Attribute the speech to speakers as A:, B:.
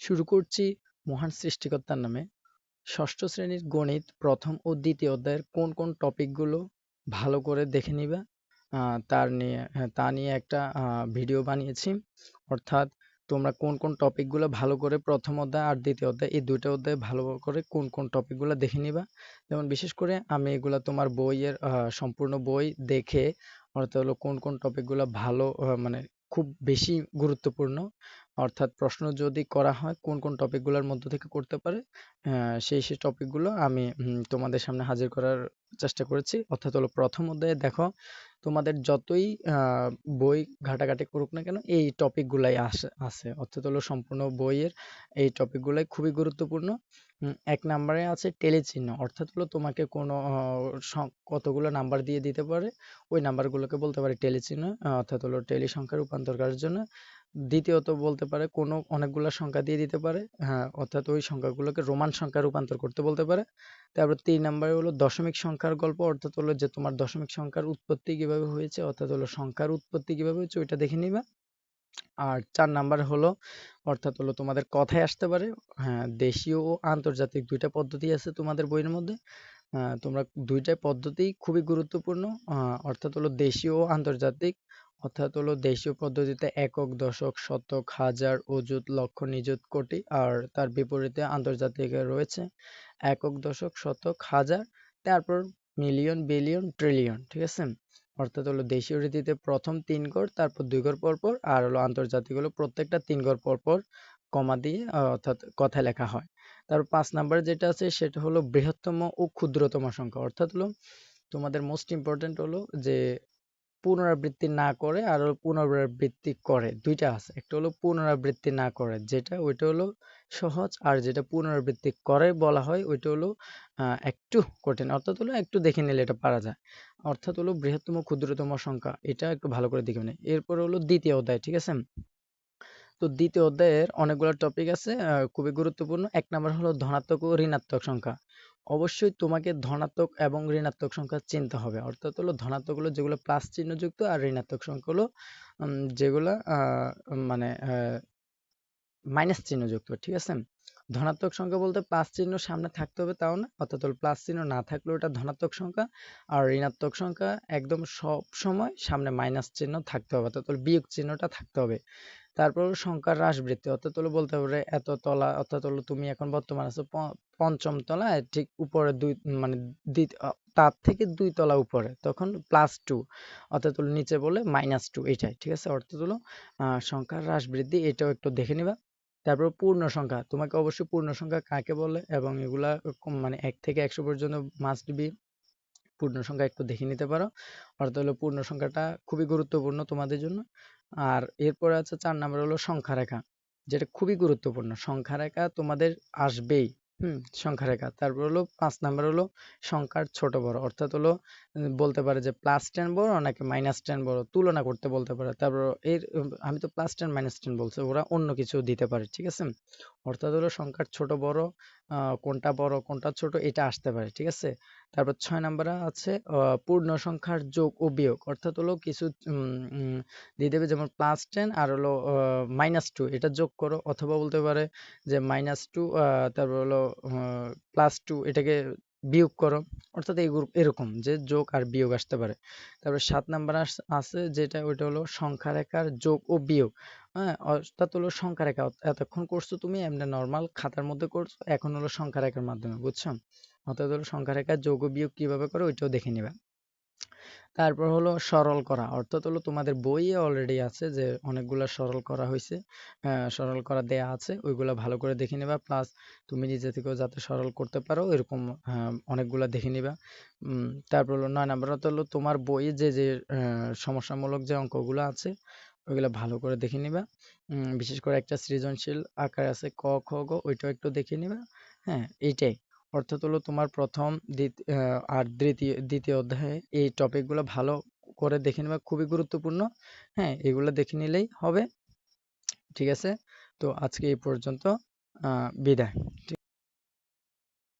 A: শুরু করছি মহান সৃষ্টিকর্তার নামে। ষষ্ঠ শ্রেণির গণিত প্রথম ও দ্বিতীয় অধ্যায়ের কোন কোন টপিকগুলো ভালো করে দেখে নিবা? তার নিয়ে হ্যাঁ, তা নিয়ে একটা ভিডিও বানিয়েছি। অর্থাৎ তোমরা কোন কোন টপিকগুলো ভালো করে প্রথম অধ্যায় আর দ্বিতীয় অধ্যায় এই দুইটা অধ্যায় ভালো করে কোন কোন টপিকগুলো দেখে নিবা। যেমন বিশেষ করে আমি এগুলা তোমার বইয়ের সম্পূর্ণ বই দেখে অর্থাৎ হলো কোন কোন টপিকগুলো ভালো মানে খুব বেশি গুরুত্বপূর্ণ অর্থাৎ প্রশ্ন যদি করা হয়, কোন কোন টপিকগুলোর মধ্য থেকে করতে পারে সেই সেই টপিকগুলো আমি তোমাদের সামনে হাজির করার চেষ্টা করেছি। অর্থাৎ হলো প্রথম অধ্যায়ে দেখো, তোমাদের যতই বই ঘাটাঘাটি করুক না কেন, এই টপিকগুলাই আছে। অর্থাৎ হলো সম্পূর্ণ বইয়ের এই টপিকগুলাই খুবই গুরুত্বপূর্ণ। এক নাম্বারে আছে টেলি চিহ্ন অর্থাৎ হলো তোমাকে কোনো কতগুলো নাম্বার দিয়ে দিতে পারে, ওই নাম্বারগুলোকে বলতে পারে টেলি চিহ্ন অর্থাৎ হলো টেলি সংখ্যা রূপান্তর করার জন্য। দ্বিতীয়ত বলতে পারে কোনো অনেকগুলো সংখ্যা দিয়ে দিতে পারে। হ্যাঁ অর্থাৎ ওই সংখ্যাগুলোকে রোমান সংখ্যা রূপান্তর করতে বলতে পারে। তারপর তিন নম্বরে হলো দশমিক সংখ্যার গল্প, অর্থাৎ হলো যে তোমার দশমিক সংখ্যার উৎপত্তি কীভাবে হয়েছে, অর্থাৎ হলো সংখ্যার উৎপত্তি কীভাবে হয়েছে, ওইটা দেখে নিবা। আর চার নাম্বার হলো, অর্থাৎ হলো তোমাদের কথায় আসতে পারে। হ্যাঁ দেশীয় ও আন্তর্জাতিক দুইটা পদ্ধতি আছে তোমাদের বইয়ের মধ্যে। তোমরা দুইটা পদ্ধতি খুবই গুরুত্বপূর্ণ। অর্থাৎ হলো দেশীয় ও আন্তর্জাতিক। অর্থাৎ হলো দেশীয় পদ্ধতিতে একক, দশক, শতক, হাজার, অযুত, লক্ষ, নিযুত, কোটি আর তার বিপরীতে আন্তর্জাতিকে রয়েছে একক, দশক, শতক, হাজার, তারপর মিলিয়ন, বিলিয়ন, ট্রিলিয়ন, ঠিক আছে? অর্থাৎ হলো দেশীয় রীতিতে প্রথম তিন গড়, তারপর দুই গড় পরপর আর হলো আন্তর্জাতিক হলো প্রত্যেকটা তিন গড় পরপর কমা দিয়ে অর্থাৎ কথা লেখা হয়। তারপর পাঁচ নাম্বার যেটা আছে সেটা হলো বৃহত্তম ও ক্ষুদ্রতম সংখ্যা। অর্থাৎ হলো তোমাদের মোস্ট ইম্পর্টেন্ট হলো যে পুনরাবৃত্তি না করে আর পুনরাবৃত্তি করে। দুইটা আছে। একটা হলো পুনরাবৃত্তি না করে, যেটা ওইটা হলো সহজ। আর যেটা পুনরাবৃত্তি করে বলা হয়, ওইটা হলো একটু কঠিন। অর্থাৎ হলো একটু দেখে নিলে এটা পারা যায়। অর্থাৎ হলো বৃহত্তম ক্ষুদ্রতম সংখ্যা, এটা একটু ভালো করে দেখে নেই এরপর হলো দ্বিতীয় অধ্যায়, ঠিক আছে? তো দ্বিতীয় অধ্যায়ের অনেকগুলো টপিক আছে খুবই গুরুত্বপূর্ণ। এক নম্বর হলো ধনাত্মক ও ঋণাত্মক সংখ্যা। অবশ্যই তোমাকে ধনাত্মক এবং ঋণাত্মক সংখ্যা চিনতে হবে। অর্থাৎ হলো ধনাত্মক হলো যেগুলো প্লাস চিহ্নযুক্ত আর ঋণাত্মক সংখ্যা হলো যেগুলো মানে মাইনাস চিহ্নযুক্ত, ঠিক আছে? ধনাত্মক সংখ্যা বলতে প্লাস চিহ্ন সামনে থাকতে হবে তাও না, অর্থাৎ প্লাস চিহ্ন না থাকলেও এটা ধনাত্মক সংখ্যা, আর ঋণাত্মক সংখ্যা একদম সব সময় সামনে মাইনাস চিহ্ন থাকতে হবে, অর্থাৎ বিয়োগ চিহ্নটা থাকতে হবে। তারপর সংখ্যার হ্রাস বৃদ্ধি অর্থাৎ হলো বলতে পারে এত তলা, অর্থাৎ হলো তুমি এখন বর্তমান আছো পঞ্চম তলায়, ঠিক উপরে দুই মানে তার থেকে দুই তলা উপরে, তখন প্লাস টু অর্থাৎ হলো নিচে বলে মাইনাস টু এটাই, ঠিক আছে? অর্থাৎ হলো সংখ্যার হ্রাস বৃদ্ধি এটাও একটু দেখে নিবা। তারপর পূর্ণ সংখ্যা, তোমাকে অবশ্যই পূর্ণ সংখ্যা কাকে বলে এবং এগুলা মানে এক থেকে একশো পর্যন্ত মাস্ট বি পূর্ণ সংখ্যা একটু দেখে নিতে পারো। অর্থাৎ হলো পূর্ণ সংখ্যাটা খুবই গুরুত্বপূর্ণ তোমাদের জন্য। আর এরপরে আছে চার নাম্বার হলো সংখ্যা রেখা যেটা খুবই গুরুত্বপূর্ণ। সংখ্যা রেখা তোমাদের আসবেই। হুম সংখ্যা রেখা তারপর হলো পাঁচ নাম্বার হলো সংখ্যার ছোট বড়। অর্থাৎ হলো বলতে পারে যে প্লাস টেন বড় নাকি মাইনাস টেন বড়। তুলনা করতে বলতে পারে। তারপর এর, আমি তো প্লাস টেন মাইনাস টেন বলছি, ওরা অন্য কিছু দিতে পারে, ঠিক আছে? অর্থাৎ হলো সংখ্যার ছোট বড় কোনটা বড়, কোনটা ছোট, এটা আসতে পারে, ঠিক আছে? তারপর ছয় নম্বরে আছে পূর্ণ সংখ্যার যোগ ও বিয়োগ, অর্থাৎ হলো কিছু দিয়ে দেবে যেমন প্লাস টেন আর হলো মাইনাস টু এটা যোগ করো, অথবা বলতে পারে যে মাইনাস টু তারপর হলো প্লাস টু এটাকে বিয়োগ করো, অর্থাৎ এরকম যে যোগ আর বিয়োগ আসতে পারে। তারপর সাত নাম্বার আছে যেটা, ওইটা হলো সংখ্যা রেখার যোগ ও বিয়োগ। হ্যাঁ অর্থাৎ হলো সংখ্যা রেখা। এতক্ষণ করছ তুমি, এমনি নর্মাল খাতার মধ্যে করছ, এখন হলো সংখ্যা রেখার মাধ্যমে, বুঝছ? অর্থাৎ হলো সংখ্যা রেখার যোগ ও বিয়োগ কীভাবে করো, ওইটাও দেখে নিবা। তারপর হলো সরল করা। অর্থাৎ হলো তোমাদের বইয়ে অলরেডি আছে যে অনেকগুলা সরল করা হয়েছে সরল করা দেয়া আছে, ওইগুলা ভালো করে দেখে নিবা। প্লাস তুমি নিজে থেকেও যাতে সরল করতে পারো, এরকম অনেকগুলা দেখে নিবা। তারপর হলো নয় নাম্বার হলো তোমার বইয়ে যে যে সমস্যামূলক যে অঙ্কগুলো আছে, ওইগুলো ভালো করে দেখে নিবা। বিশেষ করে একটা সৃজনশীল আকার আছে ক, খ, গ, ওইটাও একটু দেখে নিবা। হ্যাঁ এইটাই। অর্থাৎ হলো তোমার প্রথম আর দ্বিতীয় দ্বিতীয় অধ্যায়ে এই টপিকগুলো ভালো করে দেখে নেবে, খুবই গুরুত্বপূর্ণ। হ্যাঁ এগুলো দেখে নিলেই হবে। ঠিক আছে? তো আজকে এই পর্যন্ত বিদায়।